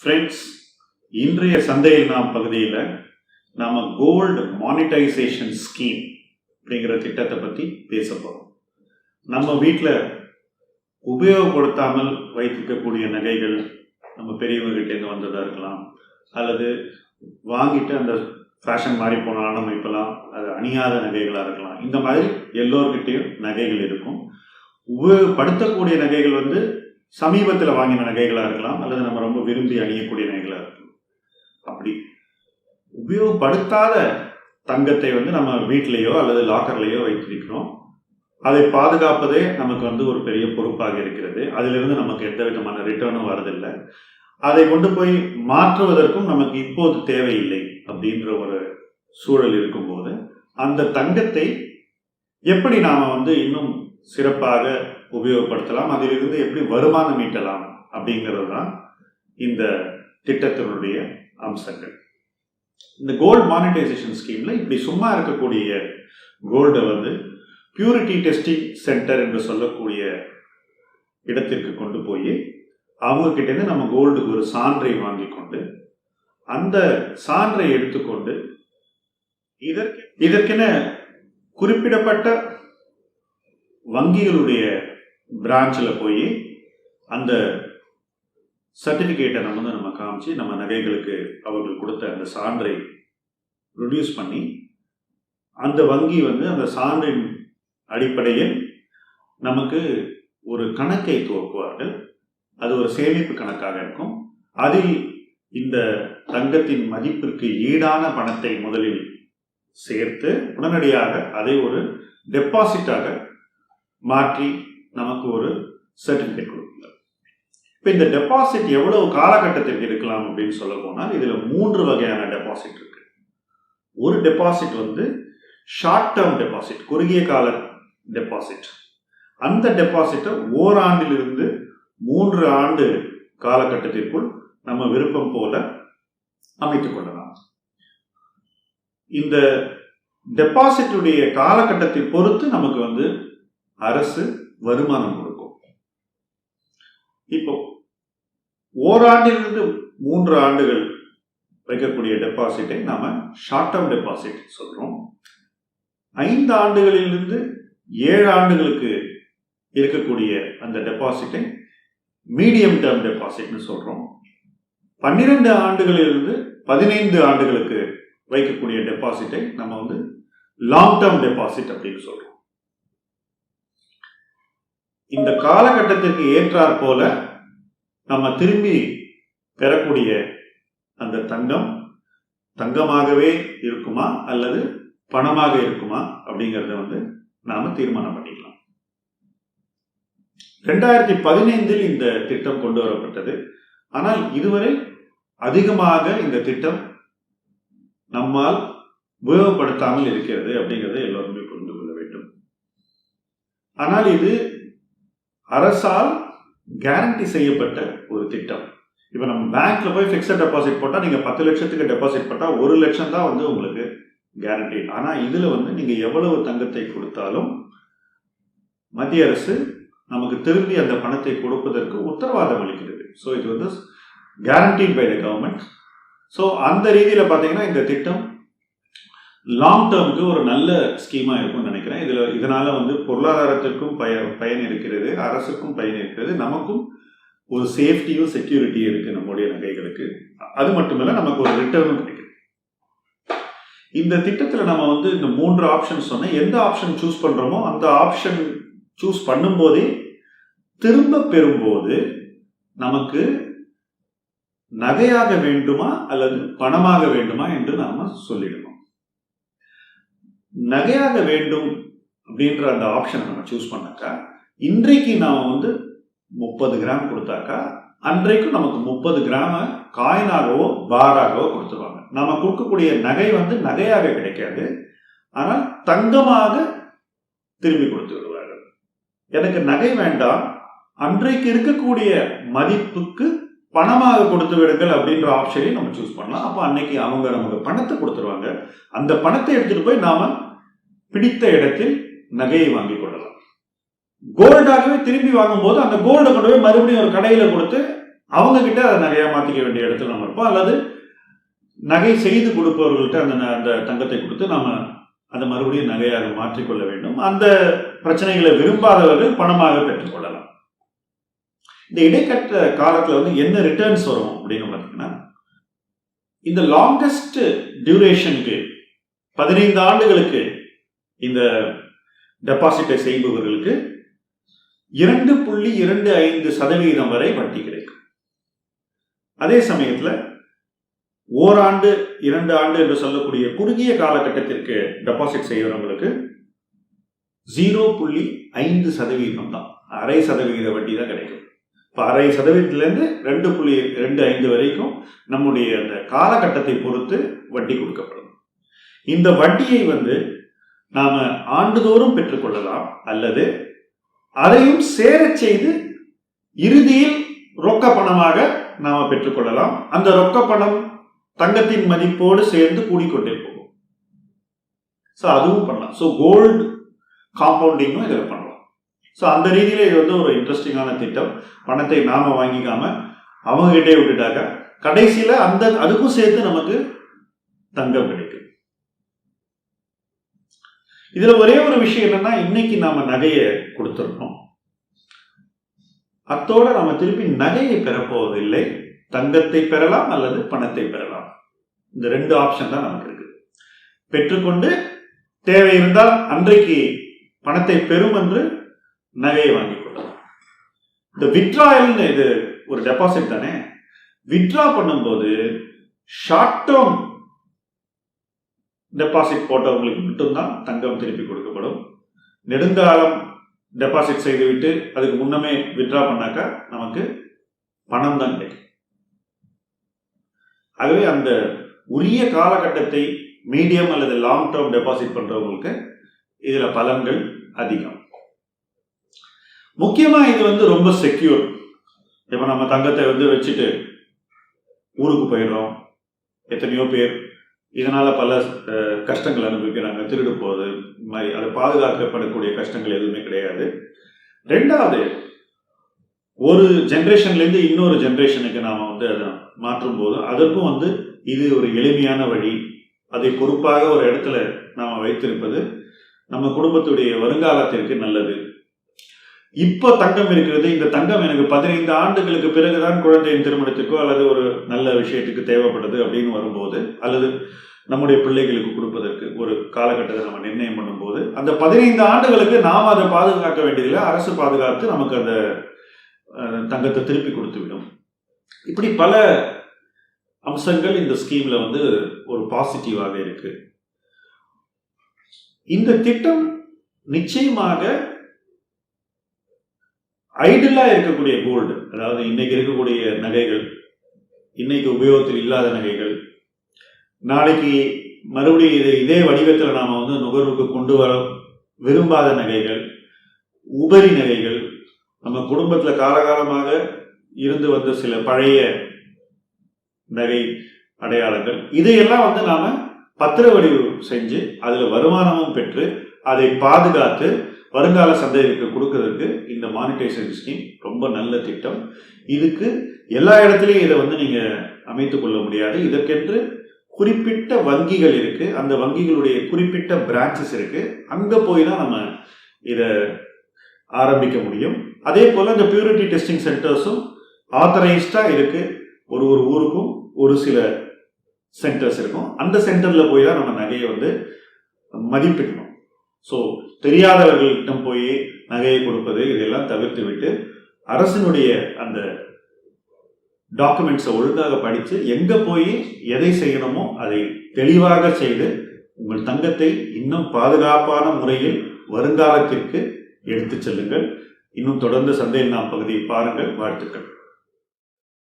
Friends இன்றைய சந்தையில் நாம் பகுதியில் நாம் கோல்டு மானிட்டைசேஷன் ஸ்கீம் அப்படிங்கிற திட்டத்தை பற்றி பேச போகிறோம் நம்ம வீட்டில் உபயோகப்படுத்தாமல் வைத்திருக்கக்கூடிய நகைகள் நம்ம பெரியவங்ககிட்டேருந்து வந்ததாக இருக்கலாம் அல்லது வாங்கிட்டு அந்த ஃபேஷன் மாறி போனாலும் நம்ம இப்போலாம் அது அணியாத நகைகளாக இருக்கலாம். இந்த மாதிரி எல்லோர்கிட்டேயும் நகைகள் இருக்கும். உபயோகப்படுத்தக்கூடிய நகைகள் வந்து சமீபத்தில் வாங்கின நகைகளாக இருக்கலாம் அல்லது நம்ம ரொம்ப விரும்பி அணியக்கூடிய நகைகளாக இருக்கலாம். அப்படி உபயோகப்படுத்தாத தங்கத்தை வந்து நம்ம வீட்டிலேயோ அல்லது லாக்கர்லேயோ வைத்திருக்கிறோம். அதை பாதுகாப்பதே நமக்கு வந்து ஒரு பெரிய பொறுப்பாக இருக்கிறது. அதிலிருந்து நமக்கு எந்த விதமான ரிட்டர்னும் வரதில்லை. அதை கொண்டு போய் மாற்றுவதற்கும் நமக்கு இப்போது தேவையில்லை அப்படின்ற ஒரு சூழல் இருக்கும்போது அந்த தங்கத்தை எப்படி நாம் வந்து இன்னும் சிறப்பாக உபயோகப்படுத்தலாம். அதிலிருந்து எப்படி வருமானம் ஈட்டலாம் அப்படிங்கிறது தான் இந்த திட்டத்தினுடைய அம்சங்கள். இந்த கோல்டு மானிட்டைசேஷன் ஸ்கீம்ல இப்படி சும்மா இருக்கக்கூடிய கோல்டை வந்து பியூரிட்டி டெஸ்டிங் சென்டர் என்று சொல்லக்கூடிய இடத்திற்கு கொண்டு போய் அவங்க கிட்டேருந்து நம்ம கோல்டுக்கு ஒரு சான்றை வாங்கி கொண்டு அந்த சான்றை எடுத்துக்கொண்டு இதற்கு இதற்கென குறிப்பிடப்பட்ட வங்கிகளுடைய பிரான்ச்சில் போய் அந்த சர்டிஃபிகேட்டை நம்ம வந்து நம்ம காமிச்சு நம்ம நகைகளுக்கு அவர்கள் கொடுத்த அந்த சான்றை ப்ரொடியூஸ் பண்ணி அந்த வங்கி வந்து அந்த சான்றின் அடிப்படையில் நமக்கு ஒரு கணக்கை துவக்குவார்கள். அது ஒரு சேமிப்பு கணக்காக இருக்கும். அதில் இந்த தங்கத்தின் மதிப்பிற்கு ஈடான பணத்தை முதலில் சேர்த்து உடனடியாக அதை ஒரு டெபாசிட்டாக மாற்றி நமக்கு ஒரு சர்டிஃபிகேட் கொடுக்குங்க. இப்போ இந்த டெபாசிட் எவ்வளவு காலகட்டத்திற்கு இருக்கலாம் அப்படின்னு சொல்ல போனால் இதில் மூன்று வகையான டெபாசிட் இருக்கு. ஒரு டெபாசிட் வந்து ஷார்ட் டேர்ம் டெபாசிட் குறுகிய கால டெபாசிட் அந்த டெபாசிட்டை ஓராண்டிலிருந்து மூன்று ஆண்டு காலகட்டத்திற்குள் நம்ம விருப்பம் போல அமைத்துக் கொள்ளலாம். இந்த டெபாசிட்டுடைய காலகட்டத்தை பொறுத்து நமக்கு வந்து அரசு வருமானம் கொடுக்கும். இப்போ ஓராண்டிலிருந்து மூன்று ஆண்டுகள் வைக்கக்கூடிய டெபாசிட்டை நாம ஷார்ட் டேர்ம் டெபாசிட் சொல்றோம். ஐந்து ஆண்டுகளிலிருந்து ஏழு ஆண்டுகளுக்கு இருக்கக்கூடிய அந்த டெபாசிட்டை மீடியம் டேர்ம் டெபாசிட்னு சொல்றோம். பன்னிரெண்டு ஆண்டுகளிலிருந்து பதினைந்து ஆண்டுகளுக்கு வைக்கக்கூடிய டெபாசிட்டை நம்ம வந்து லாங் டேர்ம் டெபாசிட் அப்படின்னு சொல்றோம். இந்த காலகட்டத்திற்கு ஏற்றாற் போல நம்ம திரும்பி பெறக்கூடிய அந்த தங்கம் தங்கமாகவே இருக்குமா அல்லது பணமாக இருக்குமா அப்படிங்கிறத வந்து நாம தீர்மானம் பண்ணிக்கலாம். ரெண்டாயிரத்தி பதினைந்தில் இந்த திட்டம் கொண்டு வரப்பட்டது. ஆனால் இதுவரை அதிகமாக இந்த திட்டம் நம்மால் உபயோகப்படுத்தாமல் இருக்கிறது அப்படிங்கிறத எல்லோருமே புரிந்து கொள்ள வேண்டும். ஆனால் இது அரசால் கேரண்டி செய்யப்பட்ட ஒரு திட்டம். இப்போ நம்ம பேங்க்ல போய் ஃபிக்ஸட் டெபாசிட் போட்டால் நீங்கள் பத்து லட்சத்துக்கு டெபாசிட் போட்டால் ஒரு லட்சம் தான் வந்து உங்களுக்கு கேரண்டி ஆனால் இதில் வந்து நீங்கள் எவ்வளவு தங்கத்தை கொடுத்தாலும் மத்திய அரசு நமக்கு திரும்பி அந்த பணத்தை கொடுப்பதற்கு உத்தரவாதம் அளிக்கிறது. ஸோ இது வந்து guaranteed by the government so அந்த ரீதியில் பார்த்தீங்கன்னா இந்த திட்டம் லாங் டேர்முக்கு ஒரு நல்ல ஸ்கீமாக இருக்கும்னு நினைக்கிறேன். இதில் இதனால் வந்து பொருளாதாரத்திற்கும் பய பயன் இருக்கிறது அரசுக்கும் பயன் இருக்கிறது. நமக்கும் ஒரு சேஃப்டியும் செக்யூரிட்டியும் இருக்குது நம்முடைய நகைகளுக்கு. அது மட்டுமல்ல நமக்கு ஒரு ரிட்டர்னும் கிடைக்குது. இந்த திட்டத்தில் நம்ம வந்து இந்த மூன்று ஆப்ஷன் சொன்னேன் எந்த ஆப்ஷன் சூஸ் பண்ணுறோமோ அந்த ஆப்ஷன் சூஸ் பண்ணும்போதே திரும்ப பெறும்போது நமக்கு நகையாக வேண்டுமா அல்லது பணமாக வேண்டுமா என்று நாம் சொல்லிடும் நகையாக வேண்டும் அப்படின்ற அந்த ஆப்ஷனை நம்ம சூஸ் பண்ணாக்கா இன்றைக்கு நாம் வந்து முப்பது கிராம் கொடுத்தாக்கா அன்றைக்கும் நமக்கு முப்பது கிராம காயினாகவோ பாராகவோ கொடுத்துருவாங்க. நம்ம கொடுக்கக்கூடிய நகை வந்து நகையாக கிடைக்காது. ஆனால் தங்கமாக திரும்பி கொடுத்து விடுவார்கள். எனக்கு நகை வேண்டாம். அன்றைக்கு இருக்கக்கூடிய மதிப்புக்கு பணமாக கொடுத்து விடுங்கள் அப்படின்ற ஆப்ஷனையும் நம்ம சூஸ் பண்ணலாம். அப்போ அன்னைக்கு அவங்க நமக்கு பணத்தை கொடுத்துருவாங்க. அந்த பணத்தை எடுத்துகிட்டு போய் நாம் பிடித்த இடத்தில் நகையை வாங்கி கொள்ளலாம். கோல்டாகவே திரும்பி வாங்கும்போது அந்த கோல்டை கொண்டு போய் மறுபடியும் ஒரு கடையில் கொடுத்து அவங்க கிட்ட அதை நகையாக மாற்றிக்க வேண்டிய இடத்துல நம்ம இருப்போம். அல்லது நகை செய்து கொடுப்பவர்கள்ட்ட அந்த ந- அந்த தங்கத்தை கொடுத்து நாம் அதை மறுபடியும் நகையாக மாற்றிக்கொள்ள வேண்டும். அந்த பிரச்சனைகளை விரும்பாதவர்கள் பணமாக பெற்றுக்கொள்ளலாம் இந்த இடைக்கட்ட காலத்தில் வந்து என்ன ரிட்டர்ன்ஸ் வரும் அப்படின்னு பார்த்தீங்கன்னா இந்த லாங்கஸ்ட் டியூரேஷனுக்கு பதினைந்து ஆண்டுகளுக்கு இந்த டெபாசிட்டை செய்பவர்களுக்கு இரண்டு புள்ளி இரண்டு ஐந்து சதவீதம் வரை வட்டி கிடைக்கும். அதே சமயத்தில் ஓராண்டு இரண்டு ஆண்டு என்று சொல்லக்கூடிய குறுகிய காலகட்டத்திற்கு டெபாசிட் செய்கிறவங்களுக்கு ஜீரோ புள்ளி ஐந்து சதவீதம் தான். அரை சதவீத வட்டி தான் கிடைக்கும். இப்போ அரை சதவீதத்துலேருந்து ரெண்டு புள்ளி ரெண்டு ஐந்து வரைக்கும் நம்முடைய அந்த காலகட்டத்தை பொறுத்து வட்டி கொடுக்கப்படும். இந்த வட்டியை வந்து நாம் ஆண்டுதோறும் பெற்றுக்கொள்ளலாம் அல்லது அதையும் சேரச் செய்து இறுதியில் ரொக்க பணமாக நாம் பெற்றுக்கொள்ளலாம். அந்த ரொக்க பணம் தங்கத்தின் மதிப்போடு சேர்ந்து கூடிக்கொண்டே போகும். ஸோ அதுவும் பண்ணலாம். ஸோ கோல்டு காம்பவுண்டிங்கும் இதில் பண்ணலாம். ஸோ அந்த ரீதியில் இது வந்து ஒரு இன்ட்ரெஸ்டிங்கான திட்டம். பணத்தை நாம் வாங்கிக்காம அவங்ககிட்டே விட்டுட்டாக்க கடைசியில் அந்த அதுக்கும் சேர்த்து நமக்கு தங்கம் கிடைக்கும். இதில் ஒரே ஒரு விஷயம் என்னன்னா இன்னைக்கு நாம் நகையை கொடுத்துருக்கோம். அத்தோடு நாம் திருப்பி நகையை பெறப்போவதில்லை. தங்கத்தை பெறலாம் அல்லது பணத்தை பெறலாம். இந்த ரெண்டு ஆப்ஷன் தான் நமக்கு இருக்கு. பெற்றுக்கொண்டு தேவை இருந்தால் அன்றைக்கு பணத்தை பெறும் என்று நகையை வாங்கி கொள்ளலாம். இந்த விட்ராயல்னு இது ஒரு டெபாசிட் தானே? வித்ட்ரா பண்ணும்போது ஷார்ட் டேர்ம் டெபாசிட் போட்டவங்களுக்கு மட்டும்தான் தங்கம் திருப்பி கொடுக்கப்படும். நெடுங்காலம் டெபாசிட் செய்துவிட்டு அதுக்கு முன்னமே வித்ட்ரா பண்ணாக்கா நமக்கு பணம் தான் கிடைக்கும். ஆகவே அந்த உரிய காலகட்டத்தை மீடியம் அல்லது லாங் டேர்ம் டெபாசிட் பண்றவங்களுக்கு இதுல பலன்கள் அதிகம். முக்கியமாக இது வந்து ரொம்ப செக்யூர் இப்போ நம்ம தங்கத்தை வந்து வச்சுட்டு ஊருக்கு போயிடுறோம். எத்தனையோ பேர். இதனால் பல கஷ்டங்கள் அனுபவிக்கிறாங்க. திருடு போகுது இந்த மாதிரி அதை பாதுகாக்கப்படக்கூடிய கஷ்டங்கள் எதுவுமே கிடையாது. ரெண்டாவது ஒரு ஜென்ரேஷன்லேருந்து இன்னொரு ஜென்ரேஷனுக்கு நாம் வந்து அதை மாற்றும் போது அதற்கும் வந்து இது ஒரு எளிமையான வழி. அதை பொறுப்பாக ஒரு இடத்துல நாம் வைத்திருப்பது நம்ம குடும்பத்துடைய வருங்காலத்திற்கு நல்லது. இப்போ தங்கம் இருக்கிறது. இந்த தங்கம் எனக்கு பதினைந்து ஆண்டுகளுக்கு பிறகுதான் குழந்தையின் திருமணத்துக்கோ அல்லது ஒரு நல்ல விஷயத்துக்கு தேவைப்படுது அப்படின்னு வரும்போது அல்லது நம்முடைய பிள்ளைகளுக்கு கொடுப்பதற்கு ஒரு காலகட்டத்தை நம்ம நிர்ணயம் பண்ணும்போது அந்த பதினைந்து ஆண்டுகளுக்கு நாம் அதை பாதுகாக்க வேண்டியதில்லை. அரசு பாதுகாத்து நமக்கு அந்த தங்கத்தை திருப்பி கொடுத்து விடும். இப்படி பல அம்சங்கள் இந்த ஸ்கீம்ல வந்து ஒரு பாசிட்டிவாக இருக்கு. இந்த திட்டம் நிச்சயமாக ஐடிலாக இருக்கக்கூடிய கோல்டு அதாவது இன்னைக்கு இருக்கக்கூடிய நகைகள் இன்னைக்கு உபயோகத்தில் இல்லாத நகைகள் நாளைக்கு மறுபடியும் இதை இதே வடிவத்தில் நாம் வந்து நுகர்வுக்கு கொண்டு வர விரும்பாத நகைகள் உபரி நகைகள் நம்ம குடும்பத்தில் காலகாலமாக இருந்து வந்த சில பழைய நகை அடையாளங்கள் இதையெல்லாம் வந்து நாம் பத்திர வடிவு செஞ்சு அதில் வருமானமும் பெற்று அதை பாதுகாத்து வருங்கால சந்ததிக்கு கொடுக்கறதுக்கு இந்த மானிட்டைசேஷன் ஸ்கீம் ரொம்ப நல்ல திட்டம். இதுக்கு எல்லா இடத்துலையும் இதை வந்து நீங்க அமைத்து கொள்ள முடியாது. இதற்கென்று குறிப்பிட்ட வங்கிகள் இருக்கு. அந்த வங்கிகளுடைய குறிப்பிட்ட பிரான்ச்சஸ் இருக்கு. அங்க போய் தான் நம்ம இதை ஆரம்பிக்க முடியும். அதே போல இந்த பியூரிட்டி டெஸ்டிங் சென்டர்ஸும் ஆத்தரைஸ்டா இருக்கு. ஒரு ஒரு ஊருக்கும் ஒரு சில சென்டர்ஸ் இருக்கும். அந்த சென்டர்ல போய் தான் நம்ம நகையை வந்து மதிப்பிடணும். ஸோ தெரியாதவர்களிடம் போய் நகையை கொடுப்பது இதெல்லாம் தவிர்த்து விட்டு அரசினுடைய அந்த டாக்குமெண்ட்ஸை ஒழுங்காக படித்து எங்கே போய் எதை செய்யணுமோ அதை தெளிவாக செய்து உங்கள் தங்கத்தை இன்னும் பாதுகாப்பான முறையில் வருங்காலத்திற்கு எடுத்துச் செல்லுங்கள். இன்னும் தொடர்ந்து சந்தையில் நாம் பகுதியை பாருங்கள். வாழ்த்துக்கள்.